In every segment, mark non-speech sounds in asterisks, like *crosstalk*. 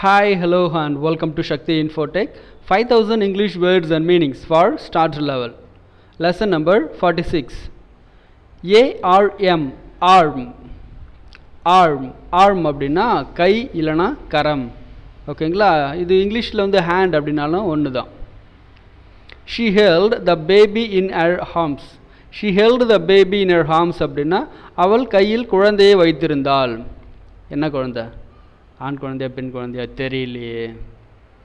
Hi hello Hi, hello and welcome to Shakti Infotech 5000 English words and meanings for start level. Lesson number 46. ARM arm arm arm அப்படின்னா கை இல்லைன்னா கரம் ஓகேங்களா இது இங்கிலீஷில் வந்து hand அப்படின்னாலும் ஒன்று தான் she held the baby in her arms she held the baby in her arms அப்படின்னா அவள் கையில் குழந்தையை வைத்திருந்தாள் என்ன குழந்தை ஆண் குழந்தையா பெண் குழந்தையா தெரியலையே.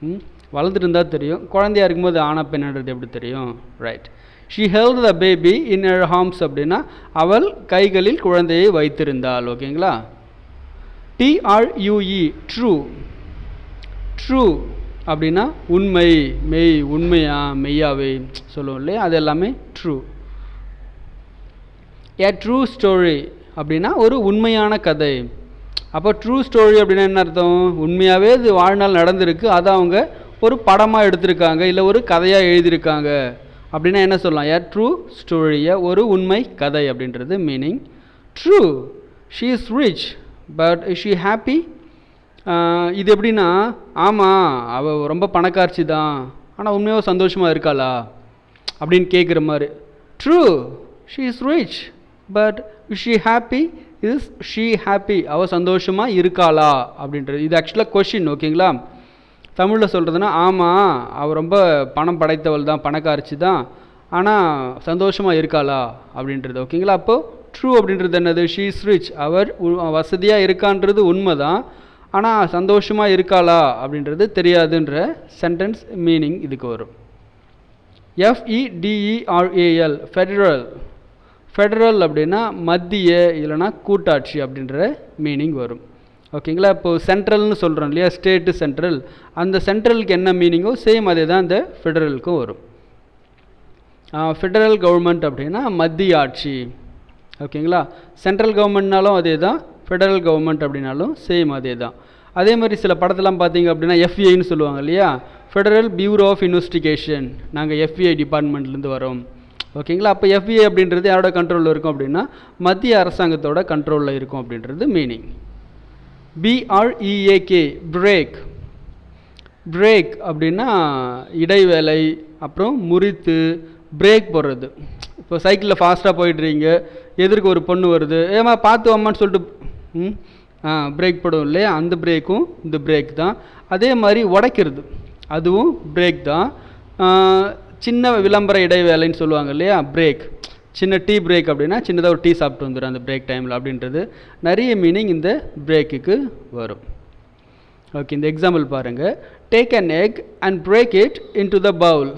ம்? வளர்ந்துருந்தா தெரியும். குழந்தையா இருக்கும்போது ஆனா பெண்ணுன்றது எப்படி தெரியும்? Right she held the baby in her arms அப்படின்னா அவள் கைகளில் குழந்தையை வைத்திருந்தாள். ஓகேங்களா? டிஆர்யூஇ ட்ரூ ட்ரூ அப்படின்னா உண்மை மெய் உண்மையா மெய்யாவே சொல்லுவோம் இல்லையா? அது எல்லாமே ட்ரூ ஏ ட்ரூ ஸ்டோரி அப்படின்னா ஒரு உண்மையான கதை. அப்போ ட்ரூ ஸ்டோரி அப்படின்னா என்ன அர்த்தம்? உண்மையாகவே இது வாழ்நாள் நடந்திருக்கு. அதை அவங்க ஒரு படமாக எடுத்திருக்காங்க இல்லை ஒரு கதையாக எழுதியிருக்காங்க. அப்படின்னா என்ன சொல்லலாம்? ஏ ட்ரூ ஸ்டோரியை ஒரு உண்மை கதை அப்படின்றது meaning true she is rich but she happy இது எப்படின்னா ஆமாம் அவள் ரொம்ப பணக்காட்சி தான் ஆனால் உண்மையாக சந்தோஷமாக இருக்காளா? அப்படின்னு கேட்குற மாதிரி. True she is rich but she happy is she happy அவள் சந்தோஷமாக இருக்காளா? அப்படின்றது. இது ஆக்சுவலாக கொஷின் ஓகேங்களா தமிழில் சொல்கிறதுனா ஆமாம் அவள் ரொம்ப பணம் படைத்தவள் தான் பணக்காரிச்சு தான். ஆனால் சந்தோஷமாக இருக்காளா? அப்படின்றது ஓகேங்களா அப்போது ட்ரூ அப்படின்றது என்னது? ஷீ இஸ் ரிச் அவர் வசதியாக இருக்கான்றது உண்மை தான் ஆனால் சந்தோஷமாக இருக்காளா? அப்படின்றது தெரியாதுன்ற சென்டென்ஸ் மீனிங் இதுக்கு வரும். எஃப்இடிஇஆர்ஏஎல் ஃபெடரல் ஃபெடரல் அப்படின்னா மத்திய இல்லைனா கூட்டாட்சி அப்படின்ற மீனிங் வரும். ஓகேங்களா இப்போது சென்ட்ரல்னு சொல்கிறோம் இல்லையா? ஸ்டேட்டு சென்ட்ரல் அந்த சென்ட்ரலுக்கு என்ன மீனிங்கோ சேம் அதே தான் இந்த ஃபெடரலுக்கும் வரும். ஃபெடரல் கவர்மெண்ட் அப்படின்னா மத்திய ஆட்சி. ஓகேங்களா சென்ட்ரல் கவர்மெண்ட்னாலும் அதே தான் ஃபெடரல் கவர்மெண்ட் அப்படின்னாலும் சேம் அதே தான். அதே மாதிரி சில படத்தெல்லாம் பார்த்தீங்க அப்படின்னா எஃப்ஐன்னு சொல்லுவாங்க இல்லையா? ஃபெடரல் பியூரோ ஆஃப் இன்வெஸ்டிகேஷன் நாங்கள் எஃப்ஐ டிபார்ட்மெண்ட்லேருந்து வரோம். ஓகேங்களா? அப்போ எஃப்ஐ அப்படின்றது யாரோட கண்ட்ரோலில் இருக்கும் அப்படின்னா மத்திய அரசாங்கத்தோட கண்ட்ரோலில் இருக்கும் அப்படின்றது மீனிங் பிஆர்இஏகே பிரேக் பிரேக் அப்படின்னா இடைவேளை அப்புறம் முறித்து பிரேக் போடுறது. இப்போ சைக்கிளில் ஃபாஸ்ட்டாக போயிடுறீங்க எதிர்க்கு ஒரு பொண்ணு வருது ஏமா பார்த்து அம்மான்னு சொல்லிட்டு ம் ஆ பிரேக் போடும் இல்லையா? அந்த பிரேக்கும் இந்த பிரேக் தான். அதே மாதிரி உடைக்கிறது. அதுவும் பிரேக் தான். சின்ன விளம்பர இடைவேளைன்னு சொல்லுவாங்க இல்லையா? பிரேக் சின்ன டீ பிரேக் அப்படின்னா சின்னதாக ஒரு டீ சாப்பிட்டு வந்துடும் அந்த பிரேக் டைமில் அப்படின்றது. நிறைய மீனிங் இந்த பிரேக்குக்கு வரும். ஓகே இந்த எக்ஸாம்பிள் பாருங்கள் take an egg and break it into the bowl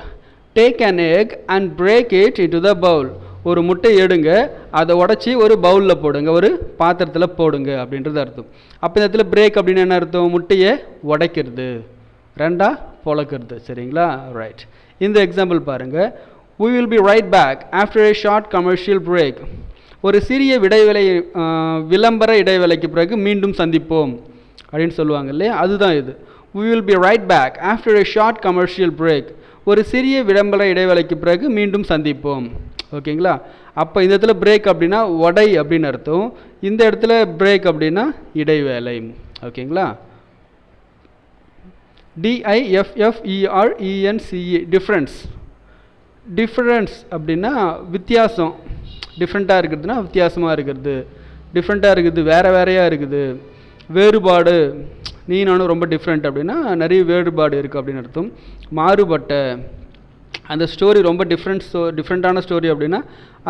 take an egg and break it into the bowl ஒரு முட்டை எடுங்க அதை உடச்சி ஒரு பவுலில் போடுங்க ஒரு பாத்திரத்தில் போடுங்க அப்படின்றது அர்த்தம். அப்போ இந்த இடத்துல பிரேக் அப்படின்னு என்ன அர்த்தம்? முட்டையை உடைக்கிறது. ரெண்டாக பொழக்கிறது. சரிங்களா? ரைட் இந்த எக்ஸாம்பிள் பாருங்கள் we will be right back after a short commercial break ஒரு சிறிய இடைவேளை விளம்பர இடைவேளைக்கு பிறகு மீண்டும் சந்திப்போம். அப்படின்னு சொல்லுவாங்க இல்லையா? அதுதான் இது. We will be right back after a short commercial break ஒரு சிறிய விளம்பர இடைவேளைக்கு பிறகு மீண்டும் சந்திப்போம். ஓகேங்களா? அப்போ இந்த இடத்துல பிரேக் அப்படின்னா உடை அப்படின்னு அர்த்தம். இந்த இடத்துல பிரேக் அப்படின்னா இடைவேளை. ஓகேங்களா? டிஐஎஃப்எஃப்இஆர்இஎன்சிஇ டிஃப்ரென்ஸ் டிஃப்ரென்ஸ் அப்படின்னா வித்தியாசம். டிஃப்ரெண்ட்டாக இருக்கிறதுனா வித்தியாசமாக இருக்கிறது டிஃப்ரெண்ட்டாக இருக்குது வேறு வேறையாக இருக்குது. வேறுபாடு. நீ நானும் ரொம்ப டிஃப்ரெண்ட் அப்படின்னா நிறைய வேறுபாடு இருக்குது அப்படின்னு அர்த்தம். மாறுபட்ட. அந்த ஸ்டோரி ரொம்ப டிஃப்ரெண்ட் ஸ்டோ டிஃப்ரெண்ட்டான ஸ்டோரி அப்படின்னா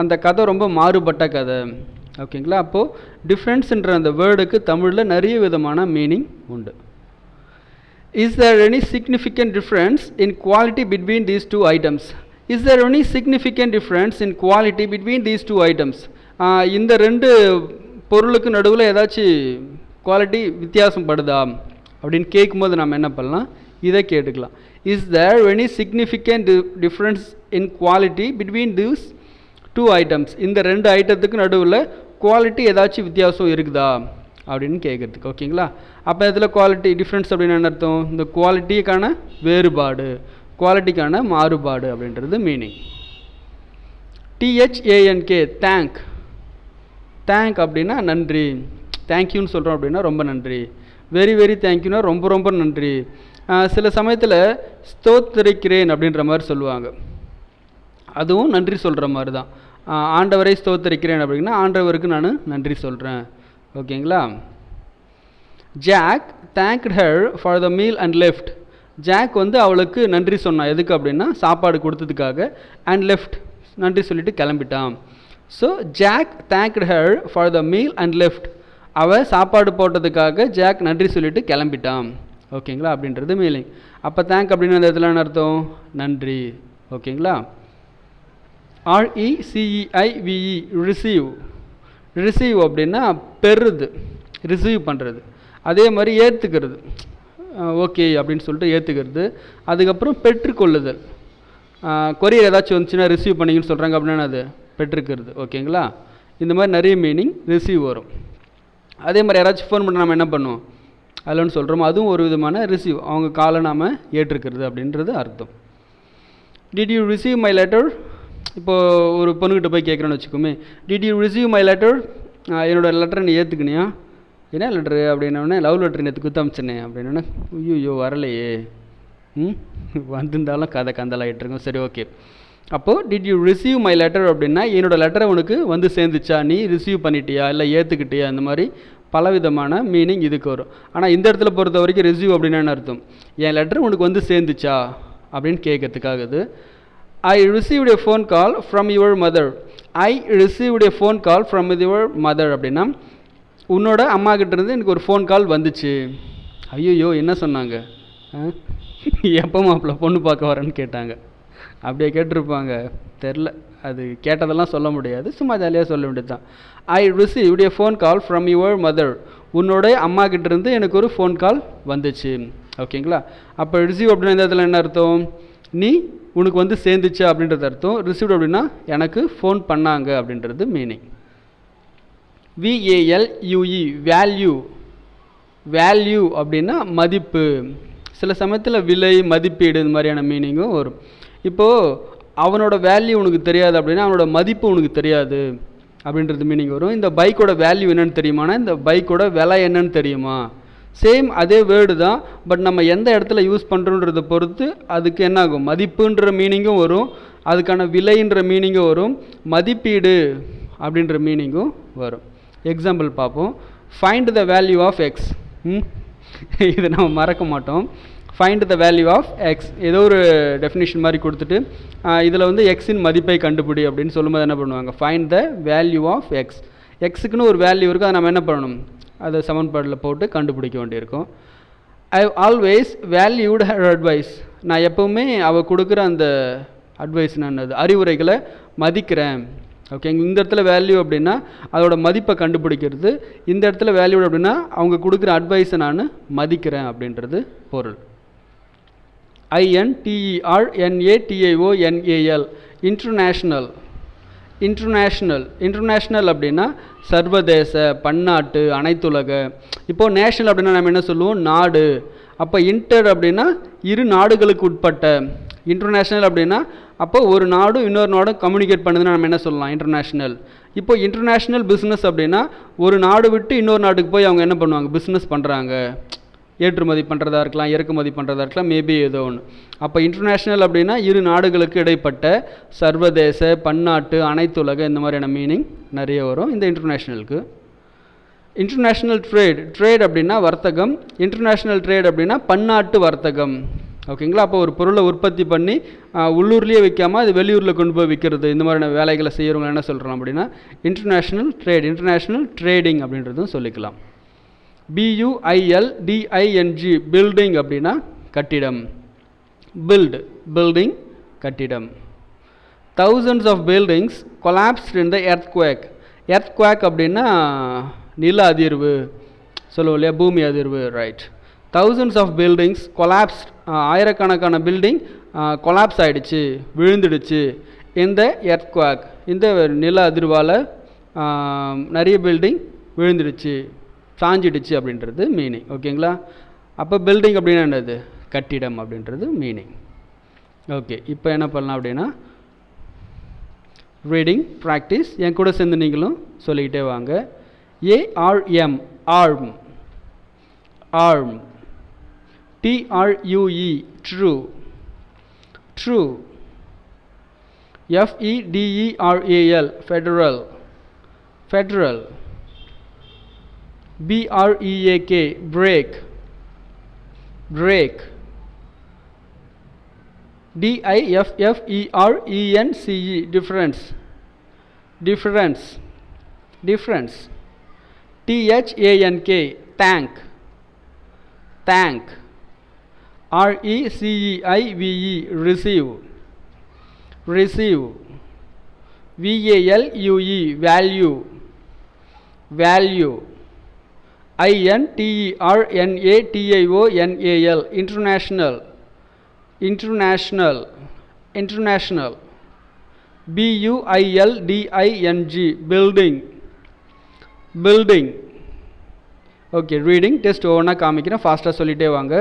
அந்த கதை ரொம்ப மாறுபட்ட கதை. ஓகேங்களா அப்போது டிஃப்ரென்ஸுன்ற அந்த வேர்டுக்கு தமிழில் நிறைய விதமான மீனிங் உண்டு. Is there any significant difference in quality between these two items is there any significant difference in quality between these two items இந்த ரெண்டு பொருளுக்கு நடுவில் ஏதாச்சும் குவாலிட்டி வித்தியாசம் படுதா அப்படின்னு கேட்கும்போது நம்ம என்ன பண்ணலாம்? இதை கேட்டுக்கலாம். Is there any significant difference in quality between these two items இந்த ரெண்டு ஐட்டத்துக்கு நடுவில் குவாலிட்டி ஏதாச்சும் வித்தியாசம் இருக்குதா? அப்படின்னு கேட்குறதுக்கு ஓகேங்களா? அப்போ இதில் குவாலிட்டி டிஃப்ரென்ஸ் அப்படின்னு என்ன அர்த்தம்? இந்த குவாலிட்டிக்கான வேறுபாடு குவாலிட்டிக்கான மாறுபாடு அப்படின்றது மீனிங் டிஹெச்ஏஎன்கே தேங்க் தேங்க் அப்படின்னா நன்றி. தேங்க்யூன்னு சொல்கிறோம் அப்படின்னா ரொம்ப நன்றி. வெரி வெரி தேங்க்யூனா ரொம்ப ரொம்ப நன்றி. சில சமயத்தில் ஸ்தோத்திரிக்கிறேன் அப்படின்ற மாதிரி சொல்லுவாங்க. அதுவும் நன்றி சொல்கிற மாதிரி தான் ஆண்டவரை ஸ்தோத்தரிக்கிறேன் அப்படின்னா ஆண்டவருக்கு நான் நன்றி சொல்கிறேன் ஓகேங்களா? Jack thanked her for the meal and left Jack வந்து அவளுக்கு நன்றி சொன்னான். எதுக்கு அப்படின்னா சாப்பாடு கொடுத்ததுக்காக அண்ட் லெஃப்ட் நன்றி சொல்லிட்டு கிளம்பிட்டான். So Jack thanked her for the meal and left அவள் சாப்பாடு போட்டதுக்காக ஜாக் நன்றி சொல்லிட்டு கிளம்பிட்டான். ஓகேங்களா? அப்படின்றது மீனிங் அப்போ தேங்க் அப்படின்னு அந்த இடத்துல என்ன அர்த்தம்? நன்றி. ஓகேங்களா? ஆர்இசிஇஐவிஇ ரிசீவ் ரிசீவ் அப்படின்னா பெறுது ரிசீவ் பண்ணுறது அதே மாதிரி ஏற்றுக்கிறது ஓகே அப்படின்னு சொல்லிட்டு ஏற்றுக்கிறது அதுக்கப்புறம் பெற்றுக்கொள்ளுதல். கொரியர் ஏதாச்சும் வந்துச்சுன்னா ரிசீவ் பண்ணிங்கன்னு சொல்கிறாங்க அப்படின்னா அது பெற்றுக்கிறது ஓகேங்களா இந்த மாதிரி நிறைய மீனிங் ரிசீவ் வரும். அதே மாதிரி யாராச்சும் ஃபோன் பண்ண நம்ம என்ன பண்ணுவோம்? அதில்னு சொல்கிறோமோ அதுவும் ஒரு விதமான ரிசீவ் அவங்க காலை நாம் ஏற்றுக்கிறது அப்படின்றது அர்த்தம். Did you receive my letter இப்போது ஒரு பொண்ணுக்கிட்ட போய் கேட்குறேன்னு வச்சுக்கோமே. Did you receive my letter என்னோடய லெட்டரை நீ ஏற்றுக்கினியா என்ன லெட்ரு அப்படின்னோடனே லவ் லெட்டர் நேற்று குத்து அமிச்சனே அப்படின்னோடனே ஐயோ வரலையே. ம்? வந்திருந்தாலும் கதை கந்தலாகிட்டுருக்கோம் சரி ஓகே. அப்போது did you receive my letter அப்படின்னா என்னோடய லெட்டரை உனக்கு வந்து சேர்ந்துச்சா? நீ ரிசீவ் பண்ணிட்டியா? இல்லை ஏற்றுக்கிட்டியா அந்த மாதிரி பலவிதமான மீனிங் இதுக்கு வரும். ஆனால் இந்த இடத்துல பொறுத்த வரைக்கும் ரிசீவ் அப்படின்னா என்ன அர்த்தம்? என் லெட்டர் உனக்கு வந்து சேர்ந்துச்சா? அப்படின்னு கேட்கறதுக்காகுது I received a phone call from your mother I received a phone call from your mother அப்படின்னா உன்னோட அம்மா கிட்ட இருந்து எனக்கு ஒரு ஃபோன் கால் வந்துச்சு. ஐயோ என்ன சொன்னாங்க? ஆ? *laughs* எப்போ மாப்பிள்ள பொண்ணு பார்க்க வரேன்னு கேட்டாங்க. அப்படியே கேட்டிருப்பாங்க. தெரில. அது கேட்டதெல்லாம் சொல்ல முடியாது. சும்மா ஜாலியாக சொல்ல வேண்டியது தான் I received a phone call from your mother உன்னோட அம்மா கிட்ட இருந்து எனக்கு ஒரு ஃபோன் கால் வந்துச்சு. ஓகேங்களா? அப்போ ரிசீவ் அப்படின்னா இந்த இடத்துல என்ன அர்த்தம்? நீ உனக்கு வந்து சேர்ந்துச்சு அப்படின்றது அர்த்தம். ரிசீவ்ட் அப்படின்னா எனக்கு ஃபோன் பண்ணாங்க அப்படின்றது மீனிங் விஏஎல்யூஇ வேல்யூ வேல்யூ அப்படின்னா மதிப்பு. சில சமயத்தில் விலை மதிப்பீடு இந்த மாதிரியான மீனிங்கும் வரும். இப்போது அவனோட வேல்யூ உனக்கு தெரியாது அப்படின்னா அவனோட மதிப்பு உனக்கு தெரியாது அப்படின்றது மீனிங் வரும். இந்த பைக்கோட வேல்யூ என்னன்னு தெரியுமானா இந்த பைக்கோட விலை என்னன்னு தெரியுமா? சேம் அதே வேர்டு தான் பட் நம்ம எந்த இடத்துல யூஸ் பண்ணுறோன்றதை பொறுத்து அதுக்கு என்ன ஆகும் மதிப்புன்ற மீனிங்கும் வரும் அதுக்கான விலைன்ற மீனிங்கும் வரும் மதிப்பீடு அப்படின்ற மீனிங்கும் வரும். எக்ஸாம்பிள் பார்ப்போம். Find the value of x இது நம்ம மறக்க மாட்டோம். Find the value of x ஏதோ ஒரு டெஃபினிஷன் மாதிரி கொடுத்துட்டு இதில் வந்து எக்ஸின் மதிப்பை கண்டுபிடி அப்படின்னு சொல்லும்போது என்ன பண்ணுவாங்க? Find the value of x எக்ஸுக்குன்னு ஒரு வேல்யூ இருக்குது அதை நம்ம என்ன பண்ணணும்? அதை சமன்பாடில் போட்டு கண்டுபிடிக்க வேண்டியிருக்கும். I always valued her advice நான் எப்போவுமே அவள் கொடுக்குற அந்த அட்வைஸ் என்னது? அறிவுரைகளை மதிக்கிறேன். ஓகே இந்த இடத்துல வேல்யூ அப்படின்னா அதோட மதிப்பை கண்டுபிடிக்கிறது. இந்த இடத்துல வேல்யூ அப்படின்னா அவங்க கொடுக்குற அட்வைஸை நான் மதிக்கிறேன் அப்படின்றது பொருள். I N T E R N A T I O N A L international international international அப்படின்னா சர்வதேச பன்னாட்டு அனைத்துலக. இப்போது நேஷ்னல் அப்படின்னா நம்ம என்ன சொல்லுவோம்? நாடு. அப்போ இன்டர் அப்படின்னா இரு நாடுகளுக்கு உட்பட்ட. இன்டர்நேஷ்னல் அப்படின்னா அப்போ ஒரு நாடும் இன்னொரு நாடும் கம்யூனிகேட் பண்ணுதுன்னு நம்ம என்ன சொல்லலாம்? இன்டர்நேஷ்னல் இப்போ இன்டர்நேஷ்னல் பிஸ்னஸ் அப்படின்னா ஒரு நாடு விட்டு இன்னொரு நாட்டுக்கு போய் அவங்க என்ன பண்ணுவாங்க? பிஸ்னஸ் பண்ணுறாங்க ஏற்றுமதி பண்ணுறதா இருக்கலாம் இறக்குமதி பண்ணுறதா இருக்கலாம் மேபி ஏதோ ஒன்று அப்போ இன்டர்நேஷ்னல் அப்படின்னா இரு நாடுகளுக்கு இடைப்பட்ட சர்வதேச பன்னாட்டு அனைத்துலக இந்த மாதிரியான மீனிங் நிறைய வரும் இந்த இன்டர்நேஷ்னலுக்கு இன்டர்நேஷ்னல் ட்ரேட் ட்ரேட் அப்படின்னா வர்த்தகம். இன்டர்நேஷ்னல் ட்ரேட் அப்படின்னா பன்னாட்டு வர்த்தகம். ஓகேங்களா அப்போ ஒரு பொருளை உற்பத்தி பண்ணி உள்ளூர்லேயே விற்காம அது வெளியூரில் கொண்டு போய் விற்கிறது இந்த மாதிரியான வேலைகளை செய்கிறவங்க என்ன சொல்கிறோம் அப்படின்னா இன்டர்நேஷ்னல் ட்ரேட் இன்டர்நேஷ்னல் ட்ரேடிங் அப்படின்றதும் சொல்லிக்கலாம். பியூஐஎல் D I N G building அப்படின்னா கட்டிடம். பில்டு பில்டிங் கட்டிடம். Thousands of buildings collapsed earthquake earthquake அப்படின்னா நில அதிர்வு சொல்லுவோம் இல்லையா பூமி அதிர்வு right thousands of buildings collapse ஆயிரக்கணக்கான பில்டிங் கொலாப்ஸ் ஆகிடுச்சு விழுந்துடுச்சு இந்த எர்த் குவாக் இந்த நில அதிர்வால் நிறைய பில்டிங் விழுந்துடுச்சு. சாஞ்சிடுச்சு அப்படின்றது மீனிங் ஓகேங்களா அப்போ பில்டிங் அப்படின்னா என்னது? கட்டிடம் அப்படின்றது மீனிங் ஓகே இப்போ என்ன பண்ணலாம் அப்படின்னா ரீடிங் ப்ராக்டிஸ் என் கூட சேர்ந்து நீங்களும் சொல்லிக்கிட்டே வாங்க. ARM arm arm TRUE true true எஃப்இடிஇஆர்ஏஎல் federal federal B R E A K break. Break. D I F F E R E N C E difference. Difference. Difference. T H A N K tank. Tank. R E C E I V E receive. Receive. V A L U E value. Value ஐஎன்டிஇஆர்என்ஏடிஐஓஎன்ஏஎல் international international international பியூஐஎல்டிஐஎன்ஜி building building okay reading test ஒவ்வொன்றா காமிக்கிறேன் ஃபாஸ்ட்டாக சொல்லிகிட்டே வாங்க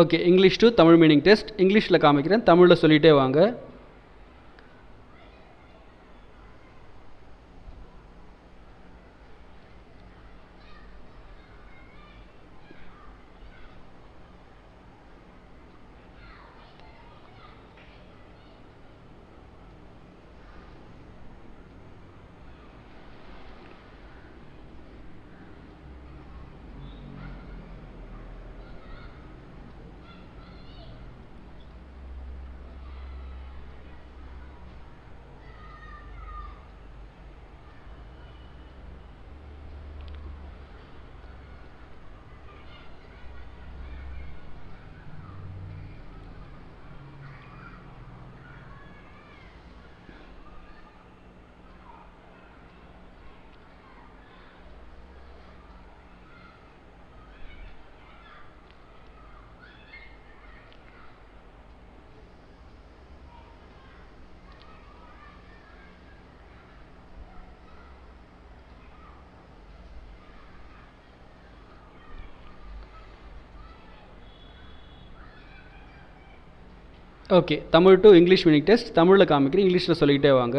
okay English to Tamil meaning test இங்கிலீஷில் காமிக்கிறேன். தமிழில் சொல்லிகிட்டே வாங்க. Okay Tamil to English unit test தமிழில் காமிக்கிறேன் இங்கிலீஷில் சொல்லிக்கிட்டே வாங்க.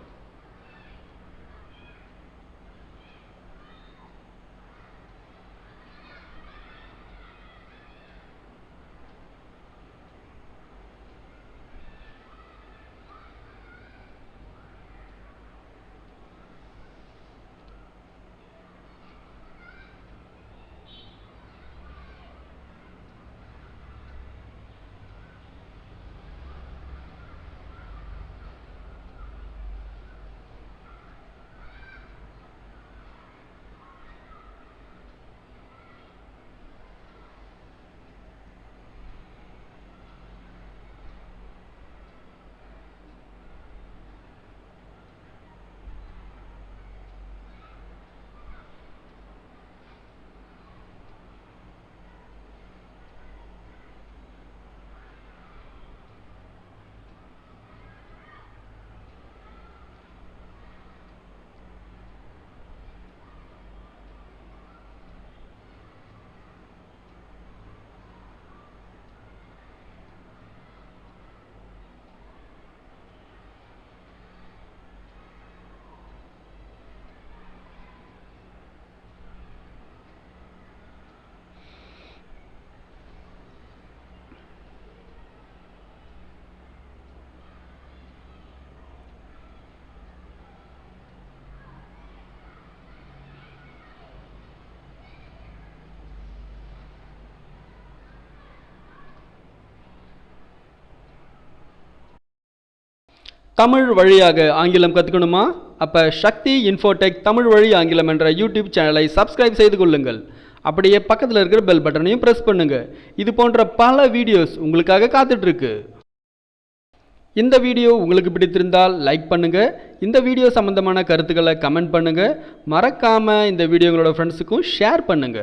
தமிழ் வழியாக ஆங்கிலம் கற்றுக்கணுமா அப்போ சக்தி இன்ஃபோடெக் தமிழ் வழி ஆங்கிலம் என்ற யூடியூப் சேனலை சப்ஸ்கிரைப் செய்து கொள்ளுங்கள். அப்படியே பக்கத்தில் இருக்கிற பெல் பட்டனையும் ப்ரெஸ் பண்ணுங்க. இது போன்ற பல வீடியோஸ் உங்களுக்காக காத்துட்ருக்கு. இந்த வீடியோ உங்களுக்கு பிடித்திருந்தால் லைக் பண்ணுங்க. இந்த வீடியோ சம்பந்தமான கருத்துக்களை கமெண்ட் பண்ணுங்க. மறக்காம இந்த வீடியோ உங்களோட ஃப்ரெண்ட்ஸுக்கும் ஷேர் பண்ணுங்க.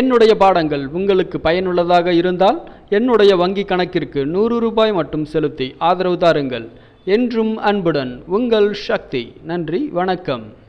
என்னுடைய பாடங்கள் உங்களுக்கு பயனுள்ளதாக இருந்தால் என்னுடைய வங்கி கணக்கிற்கு நூறு ரூபாய் மட்டும் செலுத்தி ஆதரவு தாருங்கள். என்றும் அன்புடன் உங்கள் சக்தி. நன்றி வணக்கம்.